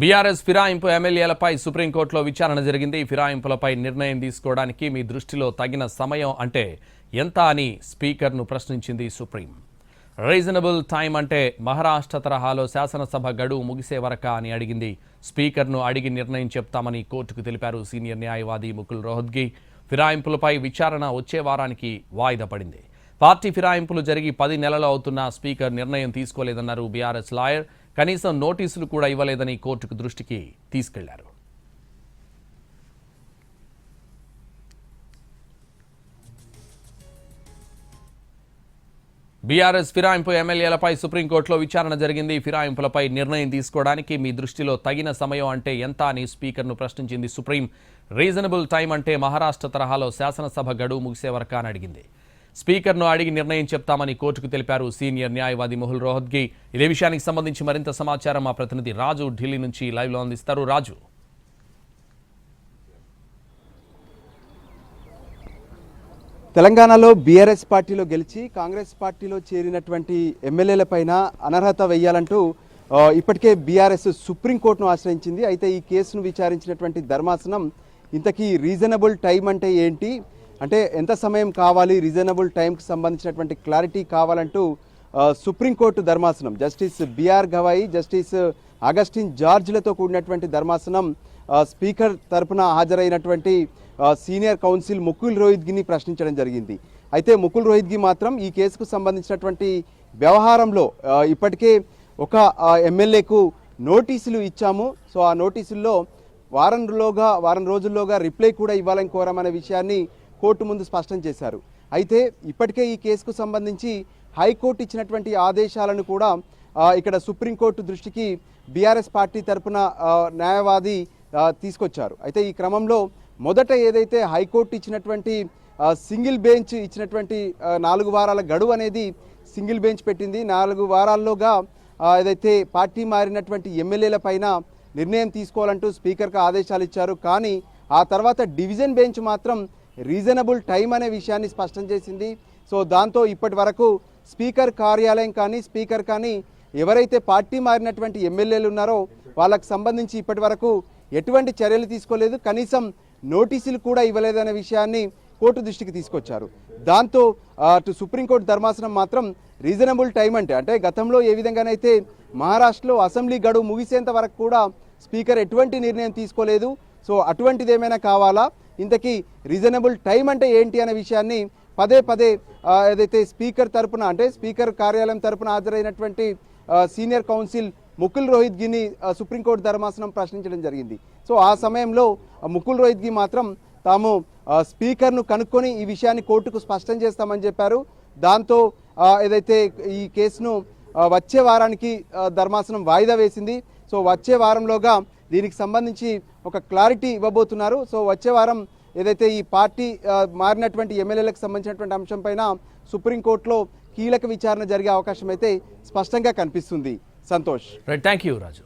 BRS ఫిరాయింపు ఎమ్మెల్యేలపై సుప్రీంకోర్టులో విచారణ జరిగింది. ఫిరాయింపులపై నిర్ణయం తీసుకోవడానికి మీ దృష్టిలో తగిన సమయం అంటే ఎంత అని స్పీకర్ను ప్రశ్నించింది సుప్రీం. రీజనబుల్ టైం అంటే మహారాష్ట్ర తరహాలో శాసనసభ గడువు ముగిసే వరకా అని అడిగింది. స్పీకర్ను అడిగి నిర్ణయం చెప్తామని కోర్టుకు తెలిపారు సీనియర్ న్యాయవాది ముకుల్ రోహద్గి ఫిరాయింపులపై విచారణ వచ్చే వారానికి వాయిదా పడింది. పార్టీ ఫిరాయింపులు జరిగి పది నెలలు అవుతున్నా స్పీకర్ నిర్ణయం తీసుకోలేదన్నారు బీఆర్ఎస్ లాయర్. కనీసం నోటీసులు కూడా ఇవ్వలేదని కోర్టుకు దృష్టికి తీసుకెళ్ళారు. బీఆర్ఎస్ ఫిరాయింపు ఎమ్మెల్యేలపై సుప్రీంకోర్టులో విచారణ జరిగింది. ఫిరాయింపులపై నిర్ణయం తీసుకోవడానికి మీ దృష్టిలో తగిన సమయం అంటే ఎంత అని స్పీకర్ను ప్రశ్నించింది సుప్రీం. రీజనబుల్ టైం అంటే మహారాష్ట్ర తరహాలో శాసనసభ గడువు ముగిసే వరకా అని అడిగింది. స్పీకర్ను అడిగి నిర్ణయం చెప్తామని కోర్టుకు తెలిపారు సీనియర్ న్యాయవాది మొహుల్ రోహద్గి ఇదే విషయానికి సంబంధించి మరింత సమాచారం మా ప్రతినిధి రాజు ఢిల్లీ నుంచి లైవ్లో అందిస్తారు. రాజు. తెలంగాణలో బీఆర్ఎస్ పార్టీలో గెలిచి కాంగ్రెస్ పార్టీలో చేరినటువంటి ఎమ్మెల్యేల పైన అనర్హత వేయాలంటూ ఇప్పటికే బీఆర్ఎస్ సుప్రీంకోర్టును ఆశ్రయించింది. అయితే ఈ కేసును విచారించినటువంటి ధర్మాసనం ఇంతకీ రీజనబుల్ టైం అంటే ఏంటి? అంటే ఎంత సమయం కావాలి రీజనబుల్ టైంకి సంబంధించినటువంటి క్లారిటీ కావాలంటూ సుప్రీంకోర్టు ధర్మాసనం justice BR Gavai justice Augustine జార్జ్లతో కూడినటువంటి ధర్మాసనం స్పీకర్ తరపున హాజరైనటువంటి సీనియర్ కౌన్సిల్ ముకుల్ రోహిత్గిని ప్రశ్నించడం జరిగింది. అయితే ముకుల్ రోహిత్గి మాత్రం ఈ కేసుకు సంబంధించినటువంటి వ్యవహారంలో ఇప్పటికే ఒక ఎమ్మెల్యేకు నోటీసులు ఇచ్చాము. సో ఆ నోటీసుల్లో వారంలోగా వారం రోజుల్లోగా రిప్లై కూడా ఇవ్వాలని కోరామనే విషయాన్ని కోర్టు ముందు స్పష్టం చేశారు. అయితే ఇప్పటికే ఈ కేసుకు సంబంధించి హైకోర్టు ఇచ్చినటువంటి ఆదేశాలను కూడా ఇక్కడ సుప్రీంకోర్టు దృష్టికి బీఆర్ఎస్ పార్టీ తరపున న్యాయవాది తీసుకొచ్చారు. అయితే ఈ క్రమంలో మొదట ఏదైతే హైకోర్టు ఇచ్చినటువంటి సింగిల్ బెంచ్ ఇచ్చినటువంటి నాలుగు వారాల గడువు అనేది సింగిల్ బెంచ్ పెట్టింది. నాలుగు వారాల్లోగా ఏదైతే పార్టీ మారినటువంటి ఎమ్మెల్యేల పైన నిర్ణయం తీసుకోవాలంటూ స్పీకర్కు ఆదేశాలు ఇచ్చారు. కానీ ఆ తర్వాత డివిజన్ బెంచ్ మాత్రం రీజనబుల్ టైం అనే విషయాన్ని స్పష్టం చేసింది. సో దాంతో ఇప్పటి వరకు స్పీకర్ కార్యాలయం కానీ స్పీకర్ కానీ ఎవరైతే పార్టీ మారినటువంటి ఎమ్మెల్యేలు ఉన్నారో వాళ్ళకు సంబంధించి ఇప్పటి వరకు ఎటువంటి చర్యలు తీసుకోలేదు. కనీసం నోటీసులు కూడా ఇవ్వలేదనే విషయాన్ని కోర్టు దృష్టికి తీసుకొచ్చారు. దాంతో అటు సుప్రీంకోర్టు ధర్మాసనం మాత్రం రీజనబుల్ టైం అంటే అంటే గతంలో ఏ విధంగానైతే మహారాష్ట్రలో అసెంబ్లీ గడువు ముగిసేంత వరకు కూడా స్పీకర్ ఎటువంటి నిర్ణయం తీసుకోలేదు. సో అటువంటిది ఏమైనా కావాలా? ఇంతకీ రీజనబుల్ టైం అంటే ఏంటి అనే విషయాన్ని పదే పదే ఏదైతే స్పీకర్ తరపున అంటే స్పీకర్ కార్యాలయం తరపున హాజరైనటువంటి సీనియర్ కౌన్సిల్ ముకుల్ రోహిత్గిని సుప్రీంకోర్టు ధర్మాసనం ప్రశ్నించడం జరిగింది. సో ఆ సమయంలో ముకుల్ రోహిత్గి మాత్రం తాము స్పీకర్ను కనుక్కొని ఈ విషయాన్ని కోర్టుకు స్పష్టం చేస్తామని చెప్పారు. దాంతో ఏదైతే ఈ కేసును వచ్చే వారానికి ధర్మాసనం వాయిదా వేసింది. సో వచ్చే వారంలోగా దీనికి సంబంధించి ఒక క్లారిటీ ఇవ్వబోతున్నారు. సో వచ్చే వారం ఏదైతే ఈ పార్టీ మారినటువంటి ఎమ్మెల్యేలకు సంబంధించినటువంటి అంశంపైన సుప్రీంకోర్టులో కీలక విచారణ జరిగే అవకాశం అయితే స్పష్టంగా కనిపిస్తుంది. సంతోష్. Thank you Raju.